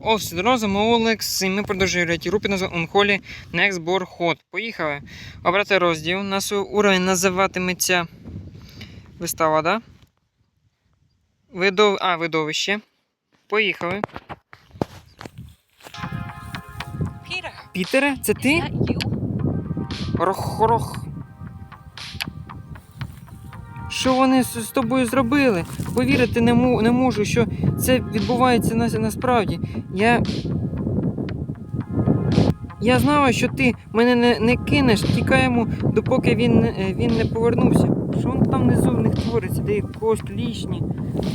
Ось, ми Олекс, і ми продовжуємо грати групі на Онхолі Next Board Hot. Поїхали. Обрати розділ. Нас уровень називатиметься вистава, да? Видов... А, видовище. Поїхали. Пітере, це ти? Рох-рох. Що вони з, тобою зробили? Повірити не, можу, що це відбувається на, насправді. Я. Я знала, що ти мене не, не кинеш, тікаємо, допоки він, е, він не повернувся. Що он там внизу в них твориться, де когось клішні,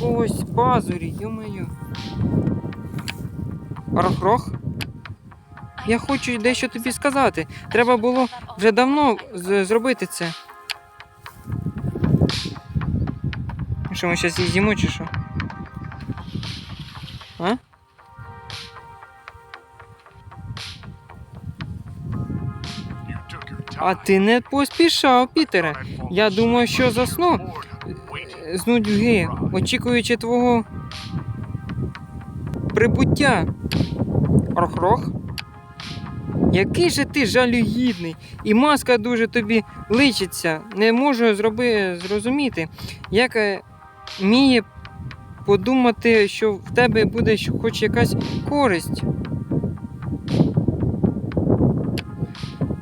когось пазурі, йо-моє. Рох-рох? Я хочу дещо тобі сказати. Треба було вже давно зробити це. Що ми зараз їздимо чи що? А? А ти не поспішав, Пітере. Я думаю, що заснув з нудьги, очікуючи твого прибуття. Рох-рох. Який же ти жалюгідний, і маска дуже тобі личиться. Не можу зроби, зрозуміти, як е, вміє подумати, що в тебе буде хоч якась користь.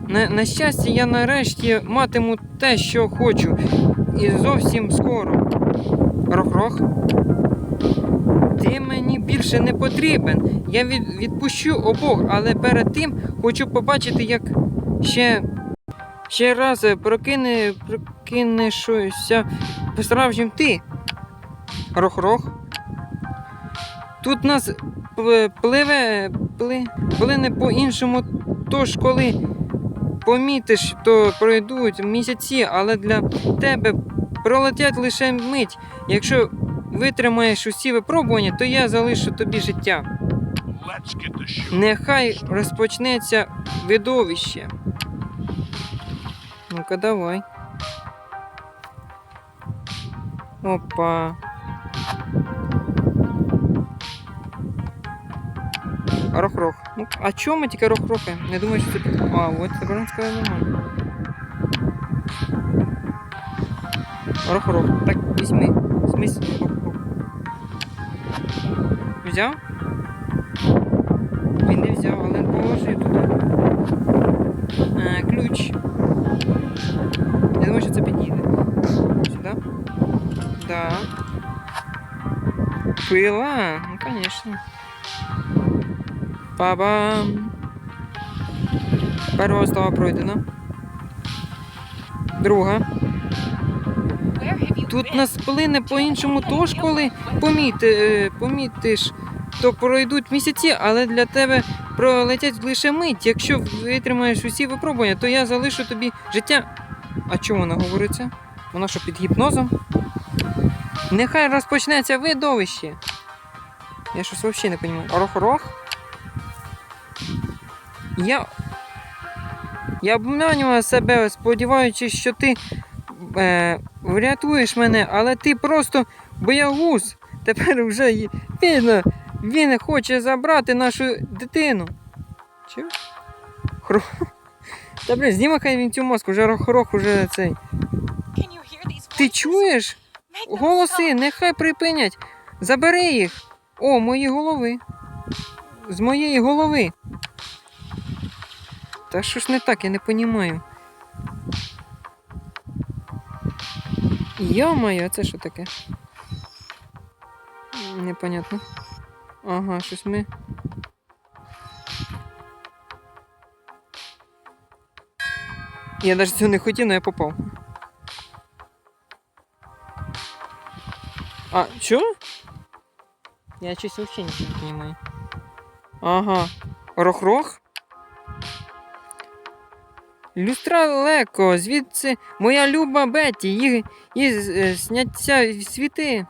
На, на щастя, я нарешті матиму те, що хочу, і зовсім скоро. Рох-рох. Ти мені більше не потрібен. Я від, відпущу обох, але перед тим хочу побачити, як ще, ще раз прокине, прокинешся по-справжнім ти. Рох-рох. Тут нас пливе, пли, плине по-іншому, тож коли помітиш, то пройдуть місяці, але для тебе пролетять лише мить. Якщо витримаєш усі випробування, то я залишу тобі життя. Нехай розпочнеться видовище. Ну-ка, давай. Опа. Рох-рох. Ну, а чому ми тільки рох-рохаємо? Не думаю, що це під... А, от тепер він сказав нормально. Рох-рох. Так, візьми. Смись. Хоп-хоп. Взяв? Він не взяв, але положив Пила? Ну, конечно. Па-бам! Перша слова пройдена. Друга. Have you Тут нас плине по-іншому, тож коли поміти, е, помітиш, то пройдуть місяці, але для тебе пролетять лише мить. Якщо витримаєш усі випробування, то я залишу тобі життя. А чому вона говориться? Вона що під гіпнозом? Нехай розпочнеться видовище. Я щось взагалі не розумію. Рох-рох? Я. Я обманював себе, сподіваючись, що ти е, врятуєш мене, але ти просто боягуз. Тепер вже й- він хоче забрати нашу дитину. Чи? Хро... Та блін, зніми хай він цю маску, вже рох-рох уже цей. Ти чуєш? Голоси, нехай припинять. Забери їх. О, мої голови. З моєї голови. Та що ж не так, я не понімаю. Йо-моє, а це що таке? Непонятно. Ага, щось ми. Я навіть цього не хотів, але я попав. А, чё? Я щось вообще ничего не понимаю. Ага. Рох-рох? Люстра Леко, звідси моя люба Бетті, їй, їй е, сняться світи,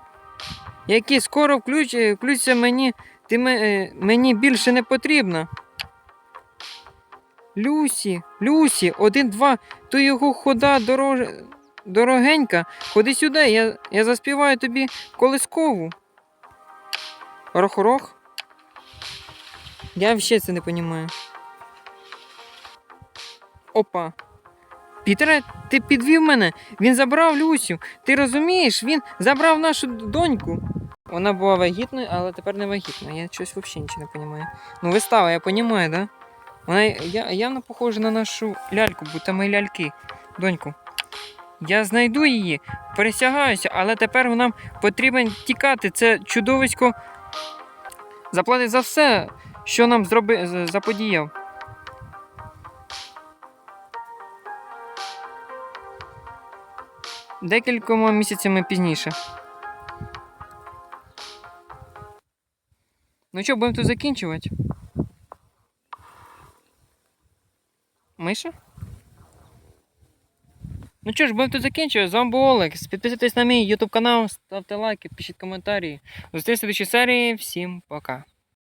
які скоро включ, е, включаться мені, ти е, мені більше не потрібно. Люсі, Люсі, один-два, то його хода дорож... дорогенька. Ходи сюди, я, я заспіваю тобі колискову. Рох-рох. Я взагалі це не розумію. Опа. Пітере, ти підвів мене. Він забрав Люсю. Ти розумієш? Він забрав нашу доньку. Вона була вагітною, але тепер не вагітна. Я щось взагалі нічого не розумію. Ну, вистава, я розумію, да? Вона явно похожа на нашу ляльку, будто ми ляльки. Доньку. Я знайду її, присягаюся, але тепер нам потрібен тікати. Це чудовисько заплатить за все, що нам зроби... заподіяв. Декількома місяцями пізніше. Ну що, будемо тут закінчувати? Миша? Ну що ж, будемо тут закінчувати. З вами був Олекс. Підписуйтесь на мій YouTube канал, ставте лайки, пишіть коментарі. Зустрінемося в следующій серії. Всім пока.